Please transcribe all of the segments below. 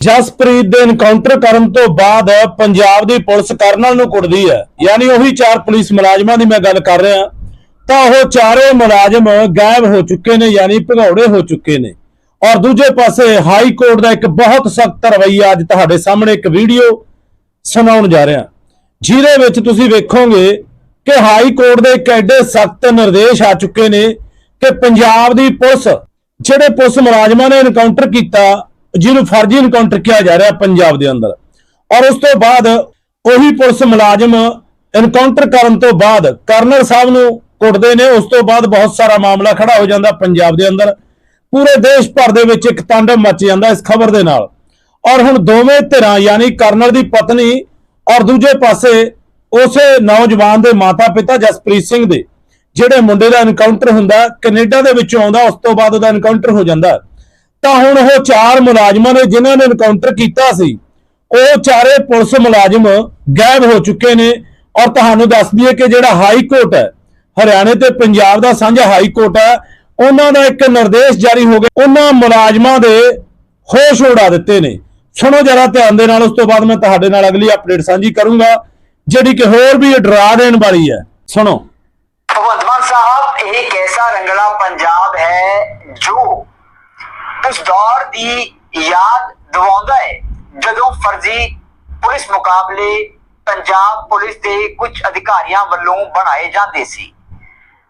ਜਸਪ੍ਰੀਤ ਦੇ ਇਨਕਾਊਂਟਰ ਕਰਨ ਤੋਂ ਬਾਅਦ ਪੰਜਾਬ ਦੀ ਪੁਲਿਸ ਕਰਨਲ ਨੂੰ ਕੁੱਟਦੀ ਹੈ। ਯਾਨੀ ਉਹੀ ਚਾਰ ਪੁਲਿਸ ਮੁਲਾਜ਼ਮਾਂ ਦੀ ਮੈਂ ਗੱਲ ਕਰ ਰਿਹਾ। ਤਾਂ ਉਹ ਚਾਰੇ ਮੁਲਾਜ਼ਮ ਗਾਇਬ ਹੋ ਚੁੱਕੇ ਨੇ, ਯਾਨੀ ਭਗੌੜੇ ਹੋ ਚੁੱਕੇ ਨੇ। ਔਰ ਦੂਜੇ ਪਾਸੇ ਹਾਈ ਕੋਰਟ ਦਾ ਇੱਕ ਬਹੁਤ ਸਖਤ ਰਵੱਈਆ ਅੱਜ ਤੁਹਾਡੇ ਸਾਹਮਣੇ ਇੱਕ ਵੀਡੀਓ ਸੁਣਾਉਣ ਜਾ ਰਿਹਾ। ਜਿਹਦੇ ਵਿੱਚ ਤੁਸੀਂ ਵੇਖੋਗੇ ਕਿ ਹਾਈ ਕੋਰਟ ਦੇ ਇੱਕ ਐਡੇ ਸਖਤ ਨਿਰਦੇਸ਼ ਆ ਚੁੱਕੇ ਨੇ ਕਿ ਪੰਜਾਬ ਦੀ ਪੁਲਿਸ, ਜਿਹੜੇ ਪੁਲਿਸ ਮੁਲਾਜ਼ਮਾਂ ਨੇ ਇਨਕਾਊਂਟਰ ਕੀਤਾ ਜਿਹਨੂੰ ਫਰਜ਼ੀ ਇਨਕਾਊਂਟਰ ਕਿਹਾ ਜਾ ਰਿਹਾ ਪੰਜਾਬ ਦੇ ਅੰਦਰ। ਔਰ ਉਸ ਤੋਂ ਬਾਅਦ ਉਹੀ ਪੁਲਿਸ ਮੁਲਾਜ਼ਮ ਇਨਕਾਊਂਟਰ ਕਰਨ ਤੋਂ ਬਾਅਦ ਕਰਨਲ ਸਾਹਿਬ ਨੂੰ ਕੁੱਟਦੇ ਨੇ। ਉਸ ਤੋਂ ਬਾਅਦ ਬਹੁਤ ਸਾਰਾ ਮਾਮਲਾ ਖੜਾ ਹੋ ਜਾਂਦਾ ਪੰਜਾਬ ਦੇ ਅੰਦਰ। ਪੂਰੇ ਦੇਸ਼ ਭਰ ਦੇ ਵਿੱਚ ਇੱਕ ਤਾਂਡਵ ਮੱਚ ਜਾਂਦਾ ਇਸ ਖਬਰ ਦੇ ਨਾਲ। ਔਰ ਹੁਣ ਦੋਵੇਂ ਧਿਰਾਂ ਯਾਨੀ ਕਰਨਲ ਦੀ ਪਤਨੀ ਔਰ ਦੂਜੇ ਪਾਸੇ ਉਸੇ ਨੌਜਵਾਨ ਦੇ ਮਾਤਾ-ਪਿਤਾ ਜਸਪ੍ਰੀਤ ਸਿੰਘ ਦੇ, ਜਿਹੜੇ ਮੁੰਡੇ ਦਾ ਐਨਕਾਊਂਟਰ ਹੁੰਦਾ, ਕੈਨੇਡਾ ਦੇ ਵਿੱਚੋਂ ਆਉਂਦਾ, ਉਸ ਤੋਂ ਬਾਅਦ ਉਹਦਾ ਐਨਕਾਊਂਟਰ ਹੋ ਜਾਂਦਾ। ਤਾਂ ਹੁਣ ਉਹ ਚਾਰ ਮੁਲਾਜ਼ਮਾਂ ਨੇ ਜਿਨ੍ਹਾਂ ਨੇ ਐਨਕਾਊਂਟਰ ਕੀਤਾ ਸੀ, ਉਹ ਚਾਰੇ ਪੁਲਿਸ ਮੁਲਾਜ਼ਮ ਗਾਇਬ ਹੋ ਚੁੱਕੇ ਨੇ। ਔਰ ਤੁਹਾਨੂੰ ਦੱਸ ਦਈਏ ਕਿ ਜਿਹੜਾ ਹਾਈ ਕੋਰਟ ਹੈ, ਹਰਿਆਣੇ ਤੇ ਪੰਜਾਬ ਦਾ ਸਾਂਝਾ ਹਾਈ ਕੋਰਟ ਹੈ, ਉਹਨਾਂ ਦਾ ਇੱਕ ਨਿਰਦੇਸ਼ ਜਾਰੀ ਹੋ ਗਿਆ। ਉਹਨਾਂ ਮੁਲਾਜ਼ਮਾਂ ਦੇ ਹੋਸ਼ ਉਡਾ ਦਿੱਤੇ ਨੇ। ਸੁਣੋ ਜਰਾ ਧਿਆਨ ਦੇ ਨਾਲ, ਉਸ ਤੋਂ ਬਾਅਦ ਮੈਂ ਤੁਹਾਡੇ ਨਾਲ ਅਗਲੀ ਅਪਡੇਟ ਸਾਂਝੀ ਕਰੂੰਗਾ, ਜਿਹੜੀ ਕਿ ਹੋਰ ਵੀ ਡਰਾ ਦੇਣ ਵਾਲੀ ਹੈ। ਸੁਣੋ। ਉਸ ਦੌਰ ਦੀ ਯਾਦ ਦਿਵਾਉਂਦਾ ਹੈ। ਜਦੋਂ ਫਰਜ਼ੀ ਪੁਲਿਸ ਮੁਕਾਬਲੇ ਪੰਜਾਬ ਪੁਲਿਸ ਦੇ ਕੁਝ ਅਧਿਕਾਰੀਆਂ ਵੱਲੋਂ ਬਣਾਏ ਜਾਂਦੇ ਸੀ।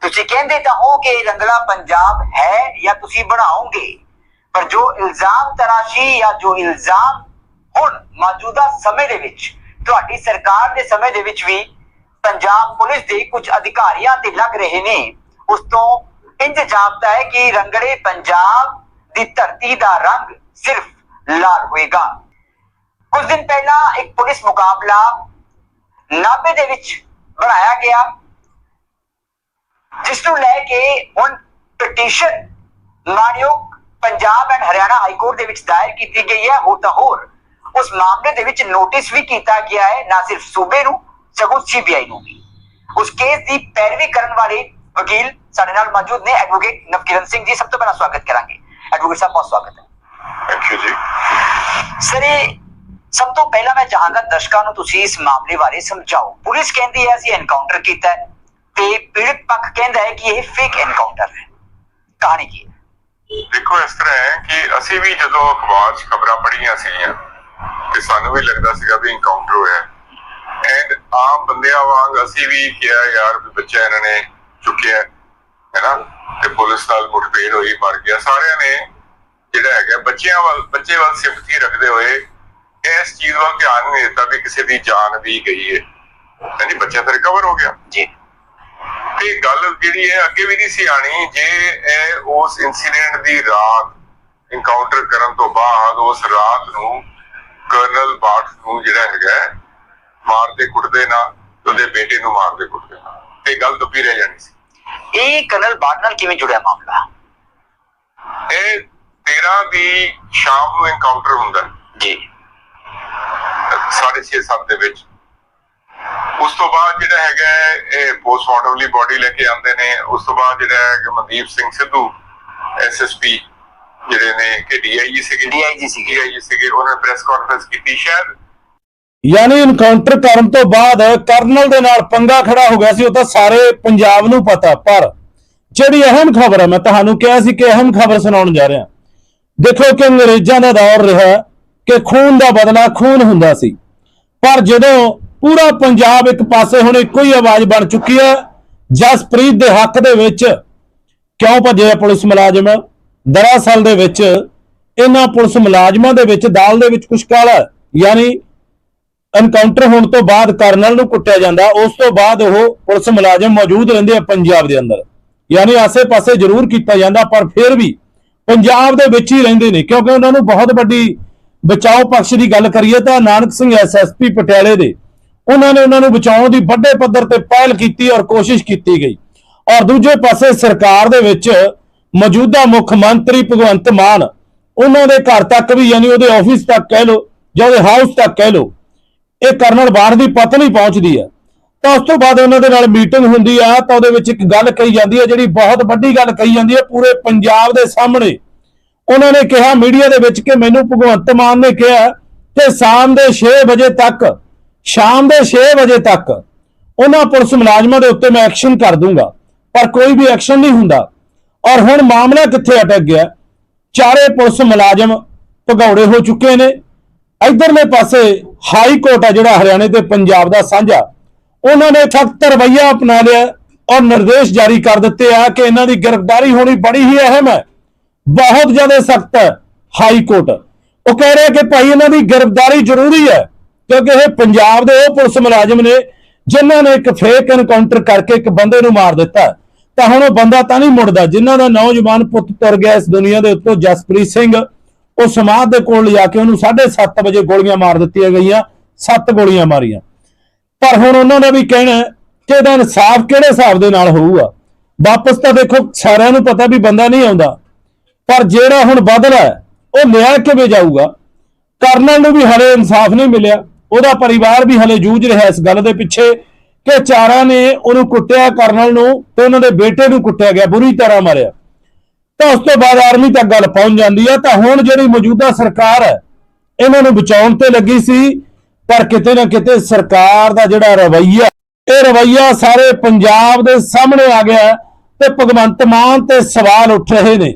ਤੁਸੀਂ ਕਹਿੰਦੇ ਤਾਂ ਹੋ ਕਿ ਰੰਗਲਾ ਪੰਜਾਬ ਹੈ ਜਾਂ ਤੁਸੀਂ ਬਣਾਓਗੇ? ਪਰ ਜੋ ਇਲਜ਼ਾਮ ਤਰਾਸ਼ੀ ਜਾਂ ਜੋ ਇਲਜ਼ਾਮ ਹੁਣ ਮੌਜੂਦਾ ਸਮੇਂ ਦੇ ਵਿੱਚ, ਤੁਹਾਡੀ ਸਰਕਾਰ ਦੇ ਸਮੇਂ ਦੇ ਵਿੱਚ ਵੀ ਪੰਜਾਬ ਪੁਲਿਸ ਦੇ ਕੁਝ ਅਧਿਕਾਰੀਆਂ ਤੇ ਲੱਗ ਰਹੇ ਨੇ, ਉਸ ਤੋਂ ਇੰਜ ਜਾਪਦਾ ਹੈ ਕਿ ਰੰਗੜੇ ਪੰਜਾਬ ਦੀ ਧਰਤੀ ਦਾ ਰੰਗ ਸਿਰਫ ਲਾਲ ਹੋਏਗਾ। ਕੁਝ ਦਿਨ ਪਹਿਲਾਂ ਇੱਕ ਪੁਲਿਸ ਮੁਕਾਬਲਾ ਨਾਭੇ ਦੇ ਵਿੱਚ ਬਣਾਇਆ ਗਿਆ, ਜਿਸ ਨੂੰ ਲੈ ਕੇ ਹੁਣ ਪਟੀਸ਼ਨ ਮਾਨਯੋਗ Punjab and Haryana high court ਦੇ ਵਿੱਚ ਦਾਇਰ ਕੀਤੀ ਗਈ ਹੈ। ਹੋਰ ਤਾਂ ਹੋਰ, ਉਸ ਮਾਮਲੇ ਦੇ ਵਿੱਚ ਨੋਟਿਸ ਵੀ ਕੀਤਾ ਗਿਆ ਹੈ, ਨਾ ਸਿਰਫ ਸੂਬੇ ਨੂੰ, ਸਗੋਂ ਸੀਬੀਆਈ ਨੂੰ ਵੀ। ਉਸ ਕੇਸ ਦੀ ਪੈਰਵੀ ਕਰਨ ਵਾਲੇ ਵਕੀਲ ਸਾਡੇ ਨਾਲ ਮੌਜੂਦ ਨੇ ਐਡਵੋਕੇਟ ਨਵਕਿਰਨ ਸਿੰਘ ਜੀ, ਸਭ ਤੋਂ ਪਹਿਲਾਂ ਸਵਾਗਤ ਕਰਾਂਗੇ। ਐਡਵੋਕੇਟ ਸਾਹਿਬ ਬਹੁਤ ਸਵਾਗਤ ਹੈ। ਥੈਂਕ ਯੂ ਜੀ। ਸਰ ਇਹ ਸਭ ਤੋਂ ਪਹਿਲਾਂ ਮੈਂ ਚਾਹਾਂਗਾ ਦਰਸ਼ਕਾਂ ਨੂੰ ਤੁਸੀਂ ਇਸ ਮਾਮਲੇ ਬਾਰੇ ਸਮਝਾਓ। ਪੁਲਿਸ ਕਹਿੰਦੀ ਹੈ ਅਸੀਂ ਐਨਕਾਊਂਟਰ ਕੀਤਾ ਹੈ ਤੇ ਪੀੜਤ ਪੱਖ ਕਹਿੰਦਾ ਹੈ ਕਿ ਇਹ ਫੇਕ ਐਨਕਾਊਂਟਰ ਹੈ। ਕਹਾਣੀ ਕੀ ਹੈ? ਦੇਖੋ ਇਸ ਤਰ੍ਹਾਂ ਹੈ ਕਿ ਅਸੀਂ ਵੀ ਜਦੋਂ ਅਖਬਾਰ 'ਚ ਖਬਰਾਂ ਪੜ੍ਹੀਆਂ ਸੀਗੀਆਂ ਤੇ ਸਾਨੂੰ ਵੀ ਲੱਗਦਾ ਸੀਗਾ ਵੀ ਇਨਕਾਊਂਟਰ ਹੋਇਆ ਐਂਡ ਆਮ ਬੰਦਿਆਂ ਵਾਂਗ ਅਸੀਂ ਵੀ ਕਿਹਾ ਯਾਰ ਵੀ ਬੱਚਾ ਇਹਨਾਂ ਨੇ ਚੁੱਕਿਆ ਹੈ। ਹੈਨਾ ਤੇ ਪੁਲਿਸ ਨਾਲ ਮੁਠਭੇੜ ਹੋਈ ਮਰ ਗਿਆ। ਸਾਰਿਆਂ ਨੇ ਜਿਹੜਾ ਹੈਗਾ ਬੱਚਿਆਂ ਵੱਲ ਬੱਚੇ ਵੱਲ ਸਿੰਪਥੀ ਰੱਖਦੇ ਹੋਏ ਇਸ ਚੀਜ਼ ਵੱਲ ਧਿਆਨ ਨਹੀਂ ਦਿੱਤਾ ਵੀ ਕਿਸੇ ਦੀ ਜਾਨ ਵੀ ਗਈ ਹੈ ਹਾਂਜੀ ਬੱਚਾ ਤਾਂ ਰਿਕਵਰ ਹੋ ਗਿਆ। ਜੀ। ਤੇ ਗੱਲ ਜਿਹੜੀ ਹੈ ਅੱਗੇ ਵੀ ਨਹੀਂ ਸੀ ਆਣੀ ਜੇ ਇਹ ਉਸ ਇਨਸੀਡੈਂਟ ਦੀ ਰਾਤ ਇਨਕਾਊਂਟਰ ਕਰਨ ਤੋਂ ਬਾਅਦ ਉਸ ਰਾਤ ਨੂੰ ਕਰਨਲ ਬਾਟ ਨੂੰ ਜਿਹੜਾ ਹੈਗਾ ਮਾਰਦੇ ਕੁੱਟਦੇ ਨਾ ਉਹਦੇ ਬੇਟੇ ਨੂੰ ਮਾਰਦੇ ਕੁੱਟਦੇ ਨਾ। ਤੇ ਗੱਲ ਦੁੱਪੀ ਰਹਿ ਜਾਣੀ ਸੀ। ਇਹ ਕਰਨਲ ਬਾਟ ਨਾਲ ਕਿਵੇਂ ਜੁੜਿਆ ਮਾਮਲਾ? ਇਹ 13 ਦੀ ਸ਼ਾਮ ਨੂੰ ਇਨਕਾਊਂਟਰ ਹੁੰਦਾ। ਜੀ। ਸਾਢੇ 6 7 ਦੇ ਵਿੱਚ। ਉਸ ਤੋਂ ਬਾਅਦ ਜਿਹੜਾ ਹੈਗਾ ਇਹ ਪੋਸਟਮਾਰਟਮ ਲਈ ਬੋਡੀ ਲੈ ਕੇ ਆਉਂਦੇ ਨੇ। ਉਸ ਤੋਂ ਬਾਅਦ ਜਿਹੜਾ ਹੈ ਕਿ ਮਨਦੀਪ ਸਿੰਘ ਸਿੱਧੂ ਐਸਐਸਪੀ ਜਿਹੜੇ ਨੇ ਕਿ ਡੀਆਈਜੀ ਸੀਗੇ। ਡੀਆਈਜੀ ਸੀਗੇ। ਉਹਨਾਂ ਨੇ ਪ੍ਰੈਸ ਕਾਨਫਰੰਸ ਕੀਤੀ। ਸ਼ਾਇਦ ਯਾਨੀ ਇਨਕਾਊਂਟਰ ਕਰਨ ਤੋਂ ਬਾਅਦ ਕਰਨਲ ਦੇ ਨਾਲ ਪੰਗਾ ਖੜਾ ਹੋ ਗਿਆ ਸੀ, ਉਹ ਤਾਂ ਸਾਰੇ ਪੰਜਾਬ ਨੂੰ ਪਤਾ, ਪਰ ਜਿਹੜੀ ਅਹਿਮ ਖਬਰ ਹੈ, ਮੈਂ ਤੁਹਾਨੂੰ ਕਿਹਾ ਸੀ ਕਿ ਅਹਿਮ ਖਬਰ ਸੁਣਾਉਣ ਜਾ ਰਿਹਾ। ਦੇਖੋ ਕਿ ਅੰਗਰੇਜ਼ਾਂ ਦਾ ਦੌਰ ਰਿਹਾ ਕਿ ਖੂਨ ਦਾ ਬਦਲਾ ਖੂਨ ਹੁੰਦਾ ਸੀ, ਪਰ ਜਦੋਂ ਪੂਰਾ ਪੰਜਾਬ ਇੱਕ ਪਾਸੇ, ਹੁਣ ਇੱਕੋ ਹੀ ਆਵਾਜ਼ ਬਣ ਚੁੱਕੀ ਹੈ, ਜਸਪ੍ਰੀਤ ਦੇ ਹੱਕ ਦੇ ਵਿੱਚ ਕਿਉਂ ਭੱਜੇ ਪੁਲਿਸ ਮੁਲਾਜ਼ਮ? ਦਰਅਸਲ ਦੇ ਵਿੱਚ ਇਹਨਾਂ ਪੁਲਿਸ ਮੁਲਾਜ਼ਮਾਂ ਦੇ ਵਿੱਚ, ਦਾਲ ਦੇ ਵਿੱਚ ਕੁਛ ਕਾਲਾ ਯਾਨੀ ਐਨਕਾਊਂਟਰ ਹੋਣ ਤੋਂ ਬਾਅਦ ਕਰਨਲ ਨੂੰ ਕੁੱਟਿਆ ਜਾਂਦਾ। ਉਸ ਤੋਂ ਬਾਅਦ ਉਹ ਪੁਲਿਸ ਮੁਲਾਜ਼ਮ ਮੌਜੂਦ ਰਹਿੰਦੇ ਆ ਪੰਜਾਬ ਦੇ ਅੰਦਰ। ਯਾਨੀ ਆਸੇ-ਪਾਸੇ ਜ਼ਰੂਰ ਕੀਤਾ ਜਾਂਦਾ, ਪਰ ਫਿਰ ਵੀ ਪੰਜਾਬ ਦੇ ਵਿੱਚ ਹੀ ਰਹਿੰਦੇ ਨੇ। ਕਿਉਂਕਿ ਉਹਨਾਂ ਨੂੰ ਬਹੁਤ ਵੱਡੀ ਬਚਾਓ ਪਕਸ਼ ਦੀ ਗੱਲ ਕਰੀਏ ਤਾਂ ਨਾਨਕ ਸਿੰਘ ਐਸਐਸਪੀ ਪਟਿਆਲੇ ਦੇ, ਉਹਨਾਂ ਨੇ ਉਹਨਾਂ ਨੂੰ ਬਚਾਉਣ ਦੀ ਵੱਡੇ ਪੱਧਰ ਤੇ ਪਹਿਲ ਕੀਤੀ ਔਰ ਕੋਸ਼ਿਸ਼ ਕੀਤੀ ਗਈ। ਔਰ ਦੂਜੇ ਪਾਸੇ ਸਰਕਾਰ ਦੇ ਵਿੱਚ ਮੌਜੂਦਾ ਮੁੱਖ ਮੰਤਰੀ ਭਗਵੰਤ ਮਾਨ, ਉਹਨਾਂ ਦੇ ਘਰ ਤੱਕ ਵੀ, ਯਾਨੀ ਉਹਦੇ ਆਫਿਸ ਤੱਕ ਕਹਿ ਲਓ ਜਾਂ ਉਹਦੇ ਹਾਊਸ ਤੱਕ ਕਹਿ ਲਓ ਇਹ ਕਰਨਲ ਬਾੜ ਦੀ ਪਤਨੀ ਪਹੁੰਚਦੀ ਆ ਤਾਂ ਉਸ ਤੋਂ ਬਾਅਦ ਉਹਨਾਂ ਦੇ ਨਾਲ ਮੀਟਿੰਗ ਹੁੰਦੀ ਆ, ਤਾਂ ਉਹਦੇ ਵਿੱਚ ਇੱਕ ਗੱਲ ਕਹੀ ਜਾਂਦੀ ਹੈ ਜਿਹੜੀ ਬਹੁਤ ਵੱਡੀ ਗੱਲ ਕਹੀ ਜਾਂਦੀ ਹੈ ਪੂਰੇ ਪੰਜਾਬ ਦੇ ਸਾਹਮਣੇ। ਉਹਨਾਂ ਨੇ ਕਿਹਾ ਮੀਡੀਆ ਦੇ ਵਿੱਚ ਕਿ ਮੈਨੂੰ ਭਗਵੰਤ ਮਾਨ ਨੇ ਕਿਹਾ ਕਿ ਸ਼ਾਮ ਦੇ 6 ਵਜੇ ਤੱਕ, ਸ਼ਾਮ ਦੇ 6 ਵਜੇ ਤੱਕ ਉਹਨਾਂ ਪੁਲਿਸ ਮੁਲਾਜ਼ਮਾਂ ਦੇ ਉੱਤੇ ਮੈਂ ਐਕਸ਼ਨ ਕਰ ਦੂੰਗਾ, ਪਰ ਕੋਈ ਵੀ ਐਕਸ਼ਨ ਨਹੀਂ ਹੁੰਦਾ। ਔਰ ਹੁਣ ਮਾਮਲਾ ਕਿੱਥੇ ਅਟਕ ਗਿਆ? ਚਾਰੇ ਪੁਲਿਸ ਮੁਲਾਜ਼ਮ ਭਗੌੜੇ ਹੋ ਚੁੱਕੇ ਨੇ। ਇਧਰਲੇ ਪਾਸੇ ਹਾਈ ਕੋਰਟ ਆ ਜਿਹੜਾ ਹਰਿਆਣੇ ਤੇ ਪੰਜਾਬ ਦਾ ਸਾਂਝਾ। ਉਹਨਾਂ ਨੇ ਸਖਤ ਰਵੱਈਆ ਅਪਣਾ ਲਿਆ ਔਰ ਨਿਰਦੇਸ਼ ਜਾਰੀ ਕਰ ਦਿੱਤੇ ਆ ਕਿ ਇਹਨਾਂ ਦੀ ਗ੍ਰਿਫਤਾਰੀ ਹੋਣੀ ਬੜੀ ਹੀ ਅਹਿਮ ਹੈ। ਬਹੁਤ ਜ਼ਿਆਦਾ ਸਖਤ ਹੈ ਹਾਈ ਕੋਰਟ। ਉਹ ਕਹਿ ਰਿਹਾ ਕਿ ਭਾਈ ਇਹਨਾਂ ਦੀ ਗ੍ਰਿਫਤਾਰੀ ਜ਼ਰੂਰੀ ਹੈ ਕਿਉਂਕਿ ਇਹ ਪੰਜਾਬ ਦੇ ਉਹ ਪੁਲਿਸ ਮੁਲਾਜ਼ਮ ਨੇ ਜਿਨ੍ਹਾਂ ਨੇ ਇੱਕ ਫੇਕ ਐਨਕਾਊਂਟਰ ਕਰਕੇ ਇੱਕ ਬੰਦੇ ਨੂੰ ਮਾਰ ਦਿੱਤਾ। ਤਾਂ ਹੁਣ ਉਹ ਬੰਦਾ ਤਾਂ ਨਹੀਂ ਮੁੜਦਾ, ਜਿਨ੍ਹਾਂ ਦਾ ਨੌਜਵਾਨ ਪੁੱਤ ਤੁਰ ਗਿਆ ਇਸ ਦੁਨੀਆ ਦੇ ਉੱਤੋਂ ਜਸਪ੍ਰੀਤ ਸਿੰਘ। ਉਹ ਸਮਾਧ ਦੇ ਕੋਲ ਲਿਜਾ ਕੇ ਉਹਨੂੰ 7:30 ਵਜੇ ਗੋਲੀਆਂ ਮਾਰ ਦਿੱਤੀਆਂ ਗਈਆਂ ਸੱਤ ਗੋਲੀਆਂ ਮਾਰੀਆਂ। ਪਰ ਹੁਣ ਉਹਨਾਂ ਦਾ ਵੀ ਕਹਿਣਾ ਕਿ ਇਹਦਾ ਇਨਸਾਫ ਕਿਹੜੇ ਹਿਸਾਬ ਦੇ ਨਾਲ ਹੋਊਗਾ? ਵਾਪਸ ਤਾਂ ਦੇਖੋ ਸਾਰਿਆਂ ਨੂੰ ਪਤਾ ਵੀ ਬੰਦਾ ਨਹੀਂ ਆਉਂਦਾ। ਪਰ ਜਿਹੜਾ ਹੁਣ ਬਦਲਾ ਹੈ, ਉਹ ਲਿਆ ਕਿਵੇਂ ਜਾਊਗਾ? ਕਰਨਲ ਨੂੰ ਵੀ ਹਲੇ ਇਨਸਾਫ ਨਹੀਂ ਮਿਲਿਆ। ਉਹਦਾ ਪਰਿਵਾਰ ਵੀ ਹਲੇ ਜੂਝ ਰਿਹਾ ਇਸ ਗੱਲ ਦੇ ਪਿੱਛੇ ਕਿ ਚਾਰਾਂ ਨੇ ਉਹਨੂੰ ਕੁੱਟਿਆ ਕਰਨਲ ਨੂੰ ਤੇ ਉਹਨਾਂ ਦੇ ਬੇਟੇ ਨੂੰ ਕੁੱਟਿਆ ਗਿਆ ਬੁਰੀ ਤਰ੍ਹਾਂ ਮਾਰਿਆ। ਤਾਂ ਉਸ ਤੋਂ ਬਾਅਦ ਆਰਮੀ ਤੱਕ ਗੱਲ ਪਹੁੰਚ ਜਾਂਦੀ ਹੈ ਤਾਂ ਹੁਣ ਜਿਹੜੀ ਮੌਜੂਦਾ ਸਰਕਾਰ ਹੈ, ਇਹਨਾਂ ਨੂੰ ਬਚਾਉਣ ਤੇ ਲੱਗੀ ਸੀ, ਪਰ ਕਿਤੇ ਨਾ ਕਿਤੇ ਸਰਕਾਰ ਦਾ ਜਿਹੜਾ ਰਵੱਈਆ, ਇਹ ਰਵੱਈਆ ਸਾਰੇ ਪੰਜਾਬ ਦੇ ਸਾਹਮਣੇ ਆ ਗਿਆ ਤੇ ਭਗਵੰਤ ਮਾਨ ਤੇ ਸਵਾਲ ਉੱਠ ਰਹੇ ਨੇ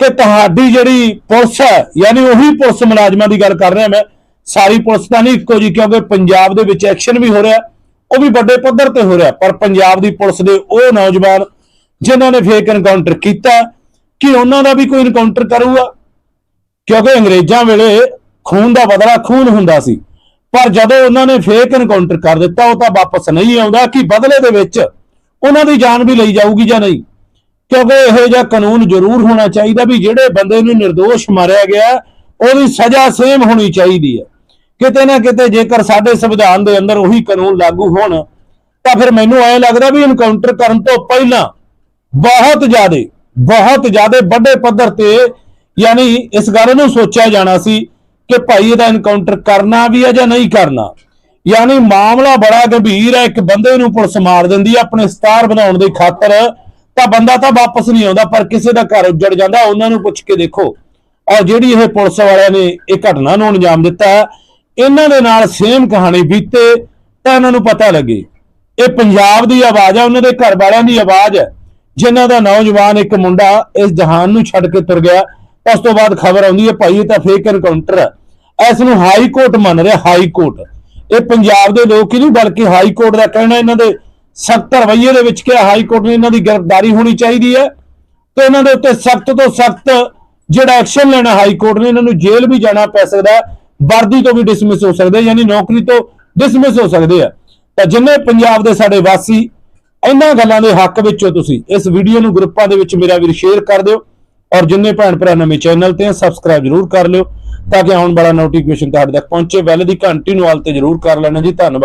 ਕਿ ਤੁਹਾਡੀ ਜਿਹੜੀ ਪੁਲਿਸ ਹੈ, ਯਾਨੀ ਉਹੀ ਪੁਲਿਸ ਮੁਲਾਜ਼ਮਾਂ ਦੀ ਗੱਲ ਕਰ ਰਿਹਾ ਮੈਂ, ਸਾਰੀ ਪੁਲਿਸ ਤਾਂ ਨਹੀਂ ਇੱਕੋ ਜੀ ਕਿਉਂਕਿ ਪੰਜਾਬ ਦੇ ਵਿੱਚ ਐਕਸ਼ਨ ਵੀ ਹੋ ਰਿਹਾ, ਉਹ ਵੀ ਵੱਡੇ ਪੱਧਰ ਤੇ ਹੋ ਰਿਹਾ, ਪਰ ਪੰਜਾਬ ਦੀ ਪੁਲਿਸ ਦੇ ਉਹ ਨੌਜਵਾਨ ਜਿਨ੍ਹਾਂ ਨੇ ਫੇਕ ਐਨਕਾਊਂਟਰ ਕੀਤਾ ਕਿ ਉਹਨਾਂ ਦਾ ਵੀ ਕੋਈ ਇਨਕਾਊਂਟਰ ਕਰੂਗਾ? ਕਿਉਂਕਿ ਅੰਗਰੇਜ਼ਾਂ ਵੇਲੇ ਖੂਨ ਦਾ ਬਦਲਾ ਖੂਨ ਹੁੰਦਾ ਸੀ। ਪਰ ਜਦੋਂ ਉਹਨਾਂ ਨੇ ਫੇਕ ਇਨਕਾਊਂਟਰ ਕਰ ਦਿੱਤਾ, ਉਹ ਤਾਂ ਵਾਪਸ ਨਹੀਂ ਆਉਂਦਾ ਕਿ ਬਦਲੇ ਦੇ ਵਿੱਚ ਉਹਨਾਂ ਦੀ ਜਾਨ ਵੀ ਲਈ ਜਾਊਗੀ ਜਾਂ ਨਹੀਂ। ਕਿਉਂਕਿ ਇਹੋ ਜਿਹਾ ਕਾਨੂੰਨ ਜ਼ਰੂਰ ਹੋਣਾ ਚਾਹੀਦਾ ਵੀ ਜਿਹੜੇ ਬੰਦੇ ਨੂੰ નિર્ਦੋਸ਼ ਮਾਰਿਆ ਗਿਆ, ਉਹਦੀ ਸਜ਼ਾ ਸੇਮ ਹੋਣੀ ਚਾਹੀਦੀ ਹੈ। ਕਿਤੇ ਨਾ ਕਿਤੇ ਜੇਕਰ ਸਾਡੇ ਸੰਵਿਧਾਨ ਦੇ ਅੰਦਰ ਉਹੀ ਕਾਨੂੰਨ ਲਾਗੂ ਹੋਣ, ਤਾਂ ਫਿਰ ਮੈਨੂੰ ਐਂ ਲੱਗਦਾ ਵੀ ਇਨਕਾਊਂਟਰ ਕਰਨ ਤੋਂ ਪਹਿਲਾਂ ਬਹੁਤ ਜ਼ਿਆਦਾ ਬਹੁਤ ਜ਼ਿਆਦਾ ਵੱਡੇ ਪੱਧਰ ਤੇ ਯਾਨੀ ਇਸ ਗੱਲ ਨੂੰ ਸੋਚਿਆ ਜਾਣਾ ਸੀ ਕਿ ਭਾਈ ਇਹਦਾ ਐਨਕਾਊਂਟਰ ਕਰਨਾ ਵੀ ਹੈ ਜਾਂ ਨਹੀਂ ਕਰਨਾ। ਯਾਨੀ ਮਾਮਲਾ ਬੜਾ ਗੰਭੀਰ ਹੈ, ਇੱਕ ਬੰਦੇ ਨੂੰ ਪੁਲਿਸ ਮਾਰ ਦਿੰਦੀ ਹੈ, ਆਪਣੇ ਸਟਾਰ ਬਣਾਉਣ ਦੀ ਖਾਤਰ। ਤਾਂ ਬੰਦਾ ਤਾਂ ਵਾਪਸ ਨਹੀਂ ਆਉਂਦਾ, ਪਰ ਕਿਸੇ ਦਾ ਘਰ ਉੱਜੜ ਜਾਂਦਾ, ਉਹਨਾਂ ਨੂੰ ਪੁੱਛ ਕੇ ਦੇਖੋ। ਔਰ ਜਿਹੜੀ ਇਹ ਪੁਲਿਸ ਵਾਲਿਆਂ ਨੇ ਇਹ ਘਟਨਾ ਨੂੰ ਅੰਜਾਮ ਦਿੱਤਾ ਇਹਨਾਂ ਦੇ ਨਾਲ ਸੇਮ ਕਹਾਣੀ ਬੀਤੇ ਤਾਂ ਇਹਨਾਂ ਨੂੰ ਪਤਾ ਲੱਗੇ। ਇਹ ਪੰਜਾਬ ਦੀ ਆਵਾਜ਼ ਹੈ, ਉਹਨਾਂ ਦੇ ਘਰ ਵਾਲਿਆਂ ਦੀ ਆਵਾਜ਼ ਹੈ। ਜਿਨ੍ਹਾਂ ਦਾ ਨੌਜਵਾਨ ਇੱਕ ਮੁੰਡਾ ਇਸ ਜਹਾਨ ਨੂੰ ਛੱਡ ਕੇ ਤੁਰ ਗਿਆ, ਉਸ ਤੋਂ ਬਾਅਦ ਖਬਰ ਆਉਂਦੀ ਹੈ ਭਾਈ ਇਹ ਤਾਂ ਫੇਕ ਐਨਕਾਊਂਟਰ ਹੈ। ਇਸ ਨੂੰ ਹਾਈ ਕੋਰਟ ਮੰਨ ਰਿਹਾ ਹਾਈ ਕੋਰਟ ਇਹ ਪੰਜਾਬ ਦੇ ਲੋਕ ਹੀ ਨਹੀਂ, ਬਲਕਿ ਹਾਈ ਕੋਰਟ ਦਾ ਕਹਿਣਾ ਇਹਨਾਂ ਦੇ ਸਖਤ ਰਵੱਈਏ ਦੇ ਵਿੱਚ ਕਿ ਹਾਈ ਕੋਰਟ ਨੇ ਇਹਨਾਂ ਦੀ ਗ੍ਰਿਫਤਾਰੀ ਹੋਣੀ ਚਾਹੀਦੀ ਹੈ। ਤੇ ਇਹਨਾਂ ਦੇ ਉੱਤੇ ਸਖਤ ਤੋਂ ਸਖਤ ਜਿਹੜਾ ਐਕਸ਼ਨ ਲੈਣਾ ਹਾਈ ਕੋਰਟ ਨੇ, ਇਹਨਾਂ ਨੂੰ ਜੇਲ੍ਹ ਵੀ ਜਾਣਾ ਪੈ ਸਕਦਾ ਵਰਦੀ ਤੋਂ ਵੀ ਡਿਸਮਿਸ ਹੋ ਸਕਦੇ ਯਾਨੀ ਨੌਕਰੀ ਤੋਂ ਡਿਸਮਿਸ ਹੋ ਸਕਦੇ ਆ ਤਾਂ ਜਿੰਨੇ ਪੰਜਾਬ ਦੇ ਸਾਡੇ ਵਾਸੀ ਇਹਨਾਂ ਗੱਲਾਂ ਦੇ ਹੱਕ ਵਿੱਚੋਂ ਤੁਸੀਂ। ਇਸ ਵੀਡੀਓ ਨੂੰ ਗਰੁੱਪਾਂ ਦੇ ਵਿੱਚ ਮੇਰਾ ਵੀਰ ਸ਼ੇਅਰ ਕਰ ਦਿਓ ਔਰ ਜਿੰਨੇ ਭੈਣ ਭਰਾ ਨਵੇਂ ਚੈਨਲ ਤੇ ਆ ਸਬਸਕ੍ਰਾਈਬ ਜਰੂਰ ਕਰ ਲਿਓ ਤਾਂ ਕਿ ਆਉਣ ਵਾਲਾ ਨੋਟੀਫਿਕੇਸ਼ਨ ਤੁਹਾਡੇ ਤੱਕ ਪਹੁੰਚੇ। ਬੈਲ ਦੀ ਘੰਟੀ ਨੂੰ ਆਲ ਤੇ ਜਰੂਰ ਕਰ ਲੈਣਾ ਜੀ। ਧੰਨਵਾਦ।